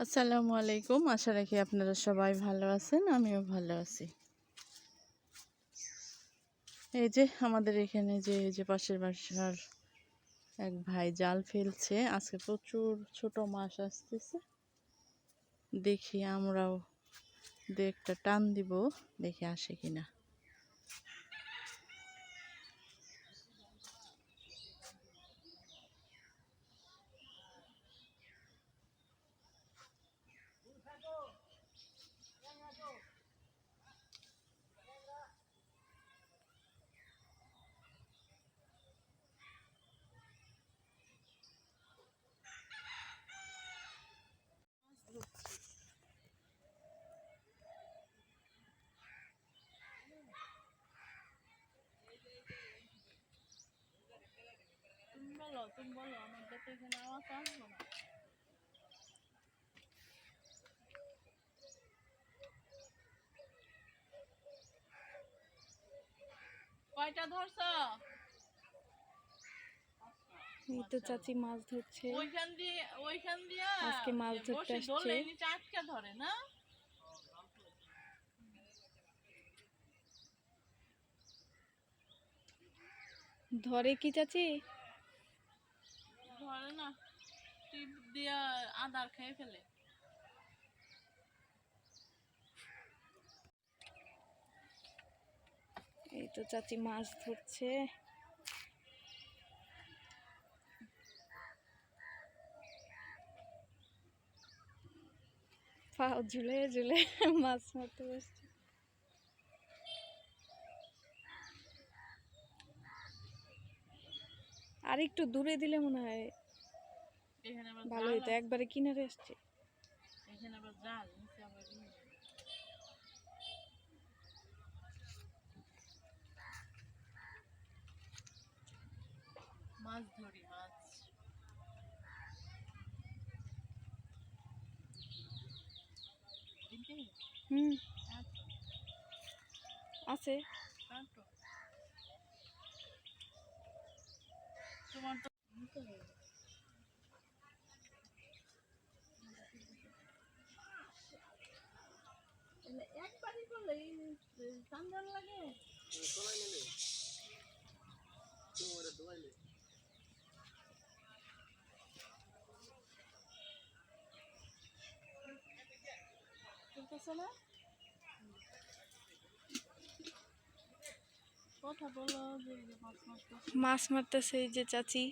আসসালামু আলাইকুম। আশা রাখি আপনারা সবাই ভালো আছেন, আমিও ভালো আছি। এই যে আমাদের এখানে যে, এই যে পাশের বাসার এক ভাই জাল ফেলছে, আজকে প্রচুর ছোট মাছ আসতেছে। দেখি আমরাও দু একটা টান দিব, দেখি আসে কিনা। তুমি বলো তো এখানে আওয়াজ আসব না। কয়টা ধরছো? এই তো চাচি মাছ ধরছে। ওইখান দিয়ে ওইখান দিয়ে? আজকে মাছ ধরতে আসছে। ধরে না? ধরে কি চাচি? ধরে না, টিপ দিয়ে আদার খেয়ে ফেলে। এই তো চাচি মাছ ধরছে। পা ঝুলে ঝুলে মাছ মারতে বসছে। আর একটু দূরে দিলে মনে হয় ভালো হইতো। একবারে কিনারে আসছে। মাছ ধরি মাছ। হুম। আচ্ছা, আছে। তোমার তো লাগে চলতেছে না? কথা বলো যে এই যে মাছ মারতেছে। এই যে চাচি।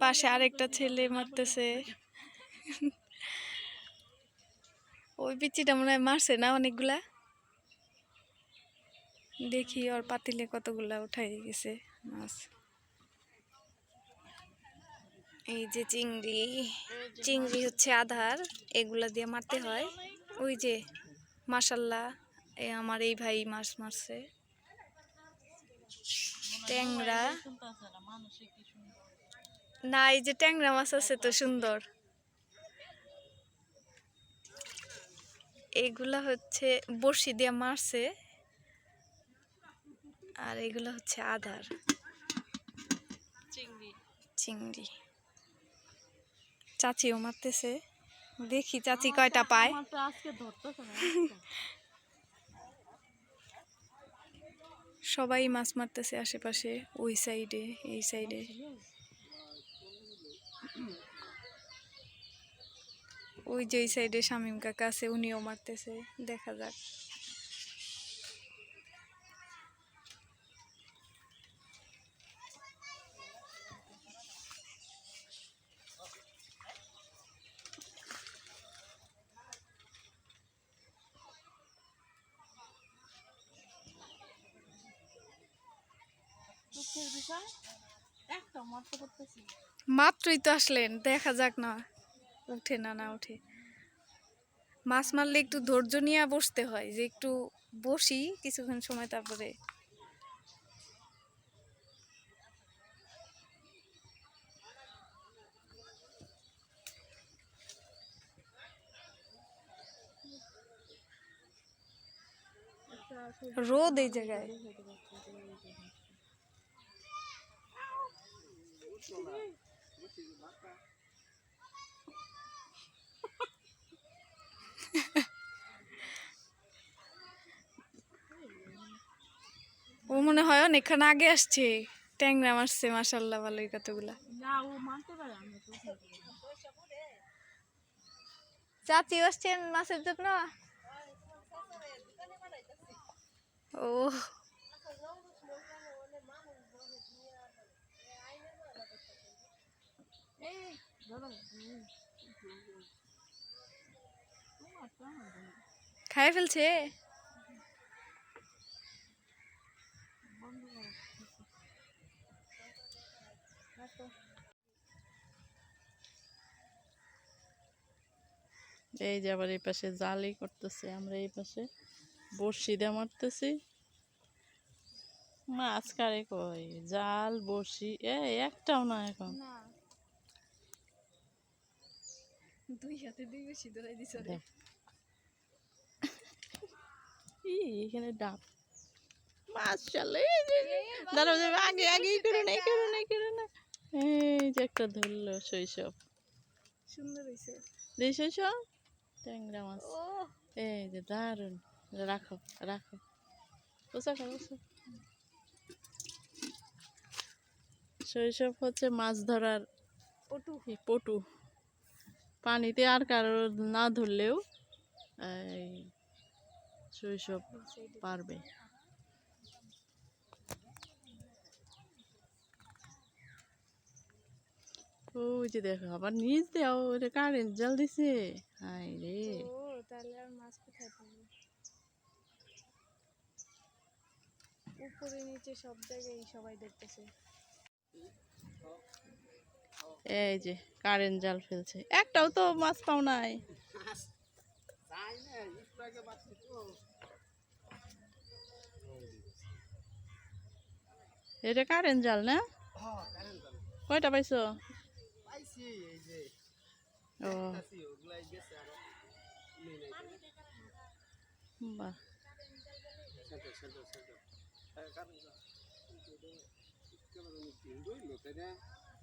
পাশে আরেকটা ছেলে মারতেছে। ওই পিচিটা মনে হয় মারছে না অনেকগুলা? দেখি ওর পাতিলে কতগুলা উঠাই গেছে মাছ। এই যে চিংড়ি চিংড়ি হচ্ছে আধার এগুলা দিয়ে মারতে হয়। ওই যে মাসাল্লাহ এই আমার এই ভাই মাছ মারছে। ট্যাংরা। না এই যে ট্যাংরা মাছ আছে তো সুন্দর। এগুলা হচ্ছে বড়শি দিয়ে মারছে। আর এগুলো হচ্ছে আধার। চিংড়ি। চিংড়ি। চাচিও মারতেছে। দেখি চাচি কয়টা পায়। আজকে ধরতেছে না সবাই মাছ মারতেছে আশেপাশে, ওই সাইডে এই সাইডে ওই যে সাইডে শামিম কাকা আছে, উনিও মারতেছে, দেখা যাক। মাত্রই তো আসলেন, দেখা যাক না উঠে না না উঠে। মাছ মারলে একটু ধৈর্য নিয়ে বসতে হয়, যে একটু বসি কিছুক্ষণ সময় তারপরে। রোদ এই জায়গায়। ও মনে হয় অনেকক্ষণ আগে আসছে। ট্যাংরা মারছে মাসাল্লাহ ভালোই কতগুলা। চাচি আসছেন মাছের জন্য? ও খাই ফেলছে? এই যে আবার এই পাশে জালি করতেছে, আমরা এই পাশে বড়শি দিয়ে মারতেছি। মাছ কারে কই? জাল, বড়শি এ একটাও না এখন না দুই হাতে দুই বেশি দিছ এখানে ডাব। দাঁড়াও আগে আগে করো না করো না করো না। এই যে একটা ধরলো শৈশব। সুন্দর হইছে। দেই শৈশব। ট্যাংরা মাছ। এই যে দারুণ রাখো রাখো। বসে খাও বসে। শৈশব হচ্ছে মাছ ধরার পটু। পটু। পানিতে আর কারও না ধরলেও শৈশব পারবে। ওই যে দেখো, আবার নিচ দেও ওটা কারেন্ট জল দিছে। হাই রে। উপরে, নিচে সব জায়গায় সবাই দেখতেছে। এই যে, কারেন্ট জাল ফেলছে। একটাও তো মাছ পাও নাই। এটা কারেন্ট জাল না? কয়টা পাইছো? ও। বাহ।